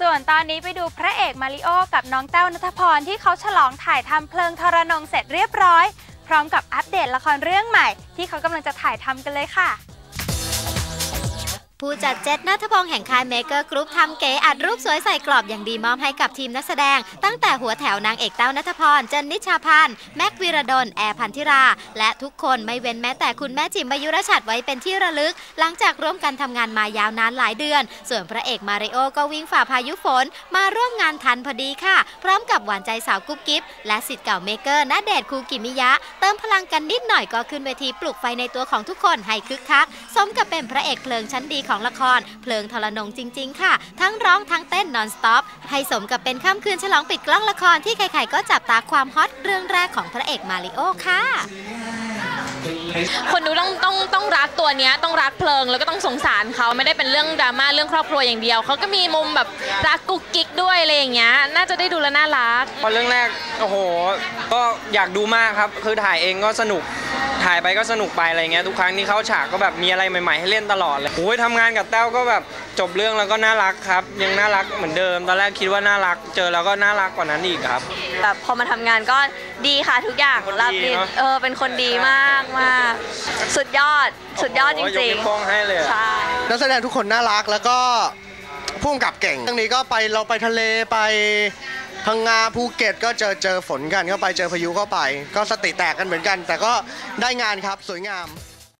ส่วนตอนนี้ไปดูพระเอกมาริโอกับน้องแต้วนัทพรที่เขาฉลองถ่ายทำเพลิงทรนงเสร็จเรียบร้อย พร้อมกับอัปเดตละครเรื่องใหม่ ที่เขากำลังจะถ่ายทำกันเลยค่ะ ผู้จัดเจ็ดนัทพงษ์แห่งค่ายเมเกอร์กรุ๊ปทำเก๋อัดรูปสวยใส่กรอบอย่างดีมอบให้กับทีมนักแสดง ตั้งแต่หัวแถวนางเอกเต้านัทพร เจนนิชาพันธ์แม็กวีรดล แอร์พันธิรา และทุกคนไม่เว้นแม้แต่คุณแม่จิมมายุรชัดไว้เป็นที่ระลึก หลังจากร่วมกันทำงานมายาวนานหลายเดือน ส่วนพระเอกมาริโอก็วิ่งฝ่าพายุฝน มาร่วมงานทันพอดีค่ะ พร้อมกับหวานใจสาวกุ๊บกิ๊บและสิทธิ์เก่าเมเกอร์ณเดชคูกิมิยะ เติมพลังกันนิดหน่อยก็ขึ้นเวทีปลุกไฟในตัวของทุกคนให้คึกคักสมกับเป็นพระเอกเพลิงชั้นดีของละคร เพลิงทรนงจริง ๆ ค่ะ ทั้งร้องทั้งเต้นนอนสต็อป ให้สมกับเป็นค่ำคืนฉลองปิดกล้องละครที่ใครๆก็จับตาความฮอตเรื่องแรกของพระเอกมาริโอค่ะคนดูต้องต้องต้องรักตัวเนี้ยต้องรักเพลิงแล้วก็ต้องสงสารเขาไม่ได้เป็นเรื่องดราม่าเรื่องครอบครัวอย่างเดียวเขาก็มีมุมแบบรักกุ๊กกิ๊กด้วยอะไรอย่างเงี้ยน่าจะได้ดูแล้วน่ารักพอเรื่องแรกโอ้โห ก็อยากดูมากครับคือถ่ายเองก็สนุก ถ่ายไปก็สนุกไปอะไรเงี้ยทุกครั้งที่เข้าฉากก็แบบมีอะไรใหม่ๆให้เล่นตลอดเลยโอ้ยทำงานกับแต้วก็แบบจบเรื่องแล้วก็น่ารักครับ ยังน่ารักเหมือนเดิม ตอนแรกคิดว่าน่ารัก เจอแล้วก็น่ารักกว่านั้นอีกครับ แบบพอมาทำงานก็ดีค่ะทุกอย่างคนดีรับดีเนอะ เออเป็นคนดีมากมากสุดยอดสุดยอดจโโหยกริงนิ้วโป้งให้เลยอะๆใช่นักแสดงทุกคนน่ารักแล้วก็พุ่งกับเก่งเรื่องนี้ก็ไปเราไปทะเลไป พังงาภูเก็ตก็เจอเจอฝนกันเข้าไปเจอพายุเข้าไป ก็สติแตกกันเหมือนกัน แต่ก็ได้งานครับสวยงาม